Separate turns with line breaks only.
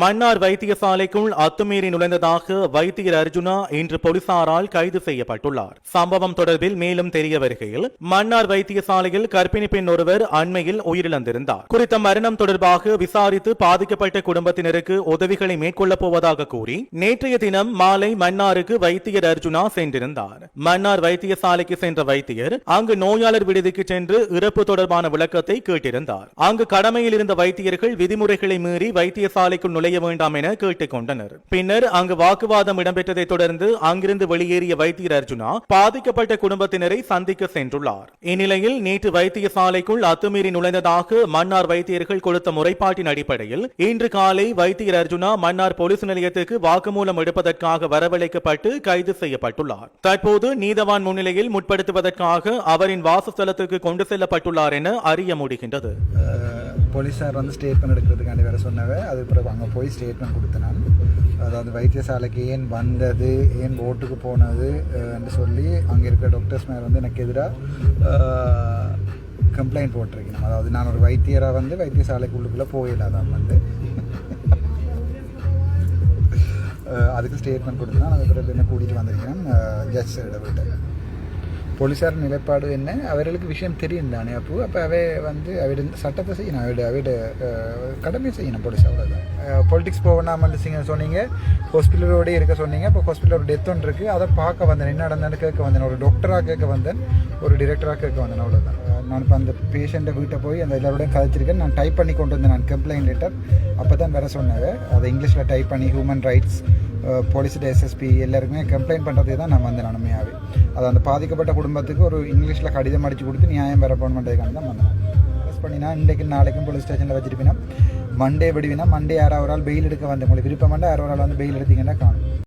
மன்னார் வைத்தியசாலைக்குள் அத்துமீறி நுழைந்ததாக வைத்தியர் அர்ஜுனா இன்று போலீசாரால் கைது செய்யப்பட்டுள்ளார். சம்பவம் தொடர்பில் மேலும் தெரிய வருகையில் மன்னார் வைத்தியசாலையில் கர்ப்பிணி பெண் ஒருவர் அண்மையில் உயிரிழந்திருந்தார். குறித்த மரணம் தொடர்பாக விசாரித்து பாதிக்கப்பட்ட குடும்பத்தினருக்கு உதவிகளை மேற்கொள்ளப் போவதாக கூறி நேற்றைய தினம் மாலை மன்னாருக்கு வைத்தியர் அர்ஜுனா சென்றிருந்தார். மன்னார் வைத்தியசாலைக்கு சென்ற வைத்தியர் அங்கு நோயாளர் விடுதிக்கு சென்று இறப்பு தொடர்பான விளக்கத்தை கேட்டிருந்தார். அங்கு கடமையில் இருந்த வைத்தியர்கள் விதிமுறைகளை மீறி வைத்தியசாலைக்குள் நுழைய வேண்டாம் என கேட்டுக் கொண்டனர். பின்னர் அங்கு வாக்குவாதம் இடம்பெற்றதை தொடர்ந்து அங்கிருந்து வெளியேறிய வைத்தியர் அர்ஜுனா பாதிக்கப்பட்ட குடும்பத்தினரை சந்திக்க சென்றுள்ளார். இந்நிலையில் நேற்று வைத்தியசாலைக்குள் அத்துமீறி நுழைந்ததாக மன்னார் வைத்தியர்கள் கொடுத்த முறைப்பாட்டின் அடிப்படையில் இன்று காலை வைத்தியர் அர்ஜுனா மன்னார் போலீஸ் நிலையத்துக்கு வாக்குமூலம் எடுப்பதற்காக வரவழைக்கப்பட்டு கைது செய்யப்பட்டுள்ளார். தற்போது நீதவான் முன்னிலையில் முற்படுத்துவதற்காக அவரின் வாசஸ்தலத்துக்கு கொண்டு செல்லப்பட்டுள்ளார் என அறிய முடிகின்றது.
போலீஸார் வந்து ஸ்டேட்மெண்ட் எடுக்கிறதுக்காண்டி வேறு சொன்னவ அது பிறகு அங்கே போய் ஸ்டேட்மெண்ட் கொடுத்தனான் நான் அதாவது வைத்தியசாலைக்கு ஏன் வந்தது ஏன் ஓட்டுக்கு போனது என்று சொல்லி அங்கே இருக்கிற டாக்டர்ஸ் மேலே வந்து எனக்கு எதிராக கம்ப்ளைண்ட் போட்டிருக்கேன் அதாவது நான் ஒரு வைத்தியராக வந்து வைத்தியசாலைக்கு உள்ளுக்குள்ளே போயிடாதான் வந்து. அதுக்கு ஸ்டேட்மெண்ட் கொடுத்தேன் அது பிறகு என்ன கூட்டிகிட்டு வந்திருக்கேன் ஜட்ஜ் சைடை விட்டு போலீஸார் நிலைப்பாடு என்ன? அவர்களுக்கு விஷயம் தெரியும் தானே அப்போ? அப்போ அவை வந்து அவிட சட்டத்தை செய்யணும். அவிட அவிட கடமை செய்யணும் போலீஸ் அவ்வளோதான் பொலிட்டிக்ஸ் போகணாமல் சிங்க சொன்னீங்க. ஹாஸ்பிட்டலோடய இருக்க சொன்னீங்க. இப்போ ஹாஸ்பிட்டலோட டெத் ஒன்று இருக்குது அதை பார்க்க வந்தேன். என்ன நடந்தான்னு கேட்க வந்தேன். ஒரு டாக்டராக கேட்க வந்தேன். ஒரு டிரெக்டராக கேட்க வந்தேன். அவ்வளோதான் நான் இப்போ அந்த பேஷண்ட்டை வீட்டை போய் அந்த எல்லாரோடையும் கதைச்சிருக்கேன் நான் டைப் பண்ணி கொண்டு வந்தேன். நான் கம்ப்ளைண்ட் லெட்டர் அப்போ தான் வேறு சொன்னாங்க. அதை இங்கிலீஷில் டைப் பண்ணி ஹியூமன் ரைட்ஸ் போலீஸ் எஸ்எஸ்பி எல்லாருக்குமே கம்ப்ளைண்ட் பண்ணுறதுக்கு தான் நான் வந்தேன் நானுமையாகவே அது அந்த பாதிக்கப்பட்ட குடும்பத்துக்கு ஒரு இங்கிலீஷில் கடிதம் அடித்து கொடுத்து நியாயம் பெற பண்ணுறதுக்காக தான் வந்தேன். அரெஸ்ட் பண்ணினா இன்றைக்கு நாளைக்கும் போலீஸ் ஸ்டேஷனில் வச்சிருப்பினா மண்டே விடுவினா மண்டே யாராவது ஒரு ஆள் பெயில் எடுக்க வந்து உங்களுக்கு விருப்பமாண்டா யாரோ ஒரு ஆள் வந்து பெயில் எடுத்தீங்கன்னா காணும்.